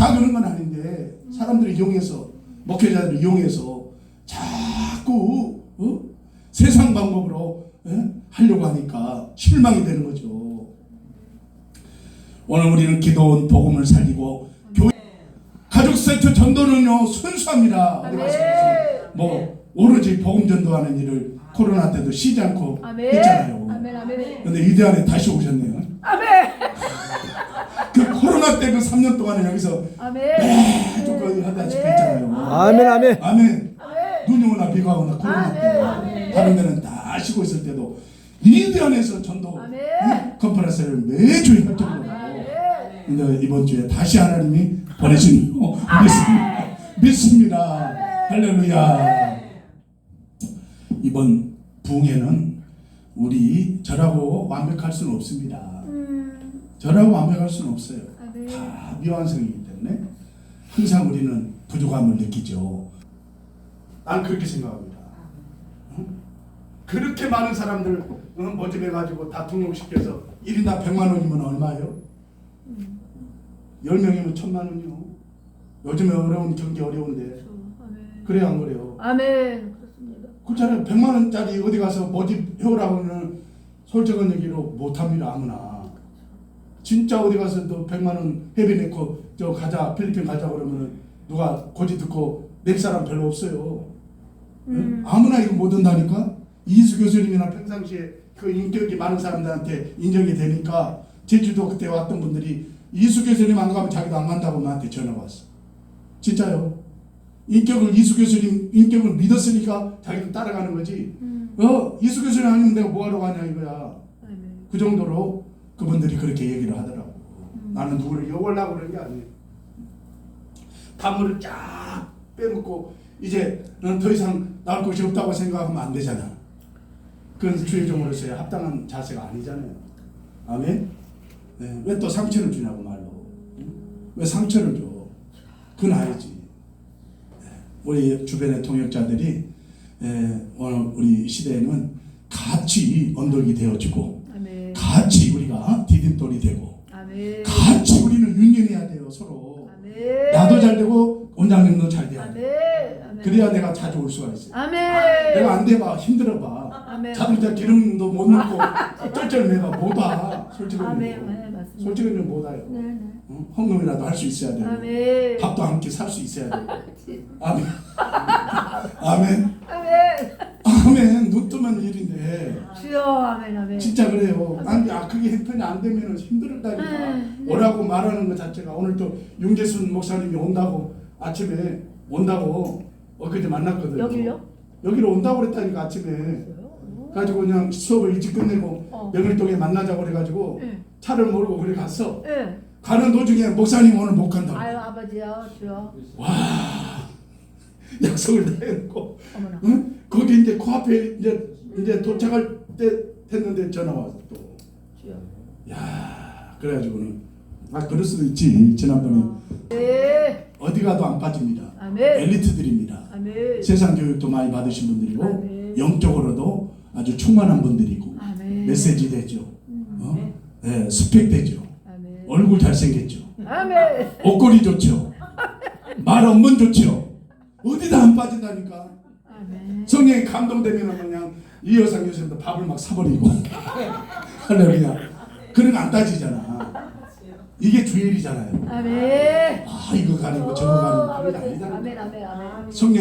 다 그런 건 아닌데 사람들을 이용해서 목회자들을 이용해서 자꾸 어? 세상 방법으로 예? 하려고 하니까 실망이 되는 거죠. 오늘 우리는 기도원 복음을 살리고 교회 가족 세트 전도는요 순수합니다. 뭐 오로지 복음 전도하는 일을 코로나 때도 쉬지 않고 아멘. 했잖아요. 아멘 아멘. 근데 이대 안에 다시 오셨네요. 아멘. 그 코로나 때그 3년 동안은 여기서 아멘. 매주 그 하다시피 했잖아요. 아멘 아멘. 아멘. 아멘. 눈이 오나 비가 오나 코로나 때 아멘. 다른 데는 다 쉬고 있을 때도 이대 안에서 전도 아멘. 이 컨퍼런스를 매주 할 정도로 아멘. 근데 이번 주에 다시 하나님이 보내신 거 믿습니다. 믿습니다. 할렐루야. 이번 부흥회는 우리 저라고 완벽할 수는 없습니다. 음. 저라고 완벽할 수는 없어요. 다 미완성이기 때문에 항상 우리는 부족함을 느끼죠. 난 그렇게 생각합니다. 응? 그렇게 많은 사람들 응, 모집해가지고 다 등록시켜서 1인당 100만 원이면 얼마예요? 10명이면 1000만 원이요. 요즘에 어려운 경기 어려운데. 그래요 안 그래요? 아멘. 그렇습니다. 그렇잖아요. 100만 원짜리 어디 가서 모집해오라고 하면 솔직한 얘기로 못합니다 아무나. 진짜 어디 가서 또 100만 원 회비 내고 저 가자 필리핀 가자 그러면은 누가 고지 듣고 낼 사람 별로 없어요. 응? 음. 아무나 이거 못 온다니까. 이수 교수님이나 평상시에 그 인격이 많은 사람들한테 인정이 되니까 제주도 그때 왔던 분들이 이수 교수님 안 가면 자기도 안 간다고 나한테 전화 왔어. 진짜요. 인격을 이수 교수님 인격을 믿었으니까 자기도 따라가는 거지. 음. 어 이수 교수님 아니면 내가 뭐하러 가냐 이거야. 아멘. 그 정도로 그분들이 그렇게 얘기를 하더라고. 음. 나는 누구를 욕하려고 그러는 게 아니에요. 단물을 쫙 빼먹고 이제 넌더 이상 나올 곳이 없다고 생각하면 안 되잖아. 그건 주의 종으로서의 합당한 자세가 아니잖아요. 아멘. 네. 왜또 상처를 주냐고 말로. 응? 왜 상처를 줘? 그건 아니지. 네. 우리 주변의 통역자들이 에, 오늘 우리 시대에는 같이 언덕이 되어주고 아멘. 같이 우리가 디딤돌이 되고 아멘. 같이 우리는 윤년해야 돼요 서로 아멘. 나도 잘 되고 원장님도 잘 돼야 돼 아멘. 아멘. 그래야 내가 자주 올 수가 있어 아멘. 내가 안 돼봐 힘들어봐 아멘. 자동차 기름도 못 넣고 쩔쩔매봐 못와 솔직히 아멘. 는 네, 맞습니다. 솔직히 못 와요 네, 네. 응? 헌금이라도 할 수 있어야 아멘. 밥도 함께 살 수 있어야 아멘 아멘 아멘. 아멘 눈 뜨면 일인데 주여 아멘 아멘. 진짜 아 그게 형편이 안 되면은 힘들다니까. 음, 네. 오라고 말하는 것 자체가 오늘 또 윤재순 목사님이 온다고 아침에 온다고 엊그제 만났거든요. 여길요? 여기로 온다고 그랬다니까 아침에. 오. 가지고 그냥 수업을 일찍 끝내고 어. 명일동에 만나자고 그래가지고 예. 차를 몰고 그래 갔어. 예. 가는 도중에 목사님 오늘 못 간다고. 아유 아버지요 주여. 와 약속을 다 해놓고 어머나. 응? 거기 이제 코앞에 이제 이제 도착할 때 됐는데 전화 왔어 또. 야 그래가지고는 아 그럴 수도 있지 지난번에 네. 어디 가도 안 빠집니다 아멘. 엘리트들입니다 아멘. 세상 교육도 많이 받으신 분들이고 아멘. 영적으로도 아주 충만한 분들이고 아멘. 메시지 되죠 음. 어? 네, 스펙 되죠 아멘. 얼굴 잘생겼죠 아멘. 옷걸이 좋죠 말 없는 좋죠 어디다 안 빠진다니까 아멘. 성령이 감동되면 그냥 이 여성 교수님도 밥을 막 사버리고 할렐루야 그런 거안 따지잖아 이게 주일이잖아요 아멘. 아 이거 가리고 저거 가리고 아니잖아 아멘 아멘 아멘. 성령